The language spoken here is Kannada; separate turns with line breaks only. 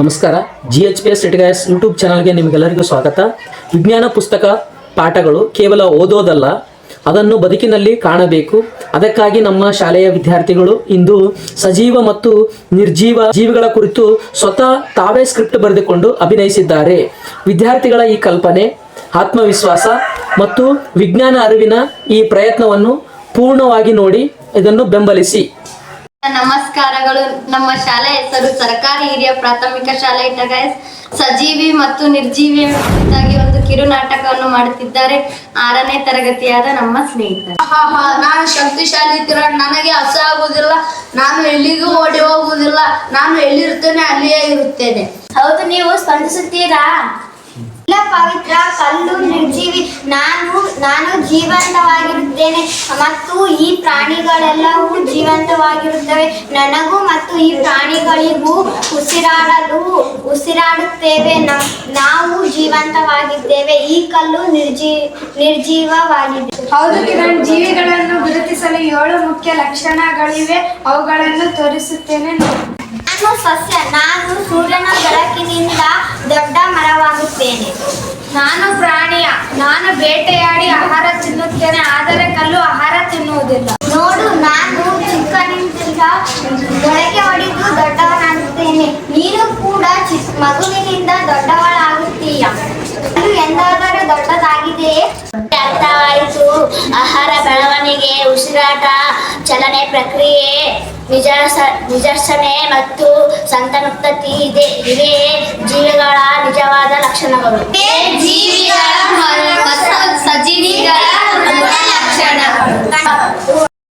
ನಮಸ್ಕಾರ. ಜಿ ಎಚ್ ಪಿ ಎಸ್ ಎಟ್ಗಾಯಸ್ ಯೂಟ್ಯೂಬ್ ಚಾನಲ್ಗೆ ನಿಮಗೆಲ್ಲರಿಗೂ ಸ್ವಾಗತ. ವಿಜ್ಞಾನ ಪುಸ್ತಕ ಪಾಠಗಳು ಕೇವಲ ಓದೋದಲ್ಲ, ಅದನ್ನು ಬದುಕಿನಲ್ಲಿ ಕಾಣಬೇಕು. ಅದಕ್ಕಾಗಿ ನಮ್ಮ ಶಾಲೆಯ ವಿದ್ಯಾರ್ಥಿಗಳು ಇಂದು ಸಜೀವ ಮತ್ತು ನಿರ್ಜೀವ ಜೀವಿಗಳ ಕುರಿತು ಸ್ವತಃ ತಾವೇ ಸ್ಕ್ರಿಪ್ಟ್ ಬರೆದುಕೊಂಡು ಅಭಿನಯಿಸಿದ್ದಾರೆ. ವಿದ್ಯಾರ್ಥಿಗಳ ಈ ಕಲ್ಪನೆ, ಆತ್ಮವಿಶ್ವಾಸ ಮತ್ತು ವಿಜ್ಞಾನ ಅರಿವಿನ ಈ ಪ್ರಯತ್ನವನ್ನು ಪೂರ್ಣವಾಗಿ ನೋಡಿ ಇದನ್ನು ಬೆಂಬಲಿಸಿ.
ನಮಸ್ಕಾರಗಳು. ನಮ್ಮ ಶಾಲೆ ಹೆಸರು ಸರ್ಕಾರಿ ಹಿರಿಯ ಪ್ರಾಥಮಿಕ ಶಾಲೆ ಇಟ್ಟಾಗ ಸಜೀವಿ ಮತ್ತು ನಿರ್ಜೀವಿ ಕುರಿತಾಗಿ ಒಂದು ಕಿರು ನಾಟಕವನ್ನು ಮಾಡುತ್ತಿದ್ದಾರೆ. ಆರನೇ ತರಗತಿಯಾದ ನಮ್ಮ ಸ್ನೇಹಿತರು.
ಆಹಾ, ನಾನು ಶಕ್ತಿಶಾಲಿ ಕಿರಣ್ ನನಗೆ ಹಸ ಆಗುವುದಿಲ್ಲ. ನಾನು ಎಲ್ಲಿಗೂ ಓಡಿ ಹೋಗುವುದಿಲ್ಲ. ನಾನು ಎಲ್ಲಿರುತ್ತೇನೆ ಅಲ್ಲಿಯೇ ಇರುತ್ತೇನೆ.
ಹೌದು ನೀವು ಸ್ಪಂದಿಸುತ್ತೀರಾ? ಇಲ್ಲ ಪವಿತ್ರ ಕಲ್ಲು ನಿರ್ಜೀವಿ ನಾನು ನಾನು ಜೀವಂತವಾಗಿರುತ್ತೇನೆ ಮತ್ತು ಈ ಪ್ರಾಣಿಗಳೆಲ್ಲವೂ ಜೀವಂತವಾಗಿರುತ್ತವೆ. ನನಗೂ ಮತ್ತು ಈ ಪ್ರಾಣಿಗಳಿಗೂ ಉಸಿರಾಡಲು ಉಸಿರಾಡುತ್ತೇವೆ. ನಮ್- ನಾವು ಜೀವಂತವಾಗಿದ್ದೇವೆ. ಈ ಕಲ್ಲು ನಿರ್ಜೀ ನಿರ್ಜೀವವಾಗಿದೆ.
ಹೌದು ಕಿರಣ್ ಜೀವಿಗಳನ್ನು ಗುರುತಿಸಲು ಏಳು ಮುಖ್ಯ ಲಕ್ಷಣಗಳಿವೆ. ಅವುಗಳನ್ನು ತೋರಿಸುತ್ತೇನೆ ನೋಡಿ.
ನಾನು ಸಸ್ಯ ನಾನು ಸೂರ್ಯನ ಬೆಳಕಿನಿಂದ ದೊಡ್ಡ ಮರವಾಗುತ್ತೇನೆ.
ನಾನು ಪ್ರಾಣಿಯ ನಾನು ಬೇಟೆಯಾಡಿ ಆಹಾರ ತಿನ್ನುತ್ತೇನೆ, ಆದರೆ ಕಲ್ಲು ಆಹಾರ ತಿನ್ನುವುದಿಲ್ಲ.
ನೋಡು, ನಾನು ಚಿಕ್ಕನಿಂದ ಮೊಳಕೆ ಹೊಡೆದು ದೊಡ್ಡವನಾಗುತ್ತೇನೆ ನೀನು ಕೂಡ ಮಗುವಿನಿಂದ ದೊಡ್ಡವಳಾಗುತ್ತೀಯ. ಇದು ಎಂದಾದರೂ ದೊಡ್ಡದಾಗಿದೆಯೇ ಅರ್ಥವಾಯಿತು. ಆಹಾರ ಬೆಳವಣಿಗೆ, ಉಸಿರಾಟ, ಚಲನೆ ಪ್ರಕ್ರಿಯೆ ನಿಜಸ ನಿಜರ್ಸನೆ ಮತ್ತು ಸಂತಾನೋತ್ಪತ್ತಿ ಇದೆ. ಇವೇ ಜೀವಿಗಳ ನಿಜವಾದ ಲಕ್ಷಣಗಳು.
ಜೀವಿಗಳ ಮತ್ತು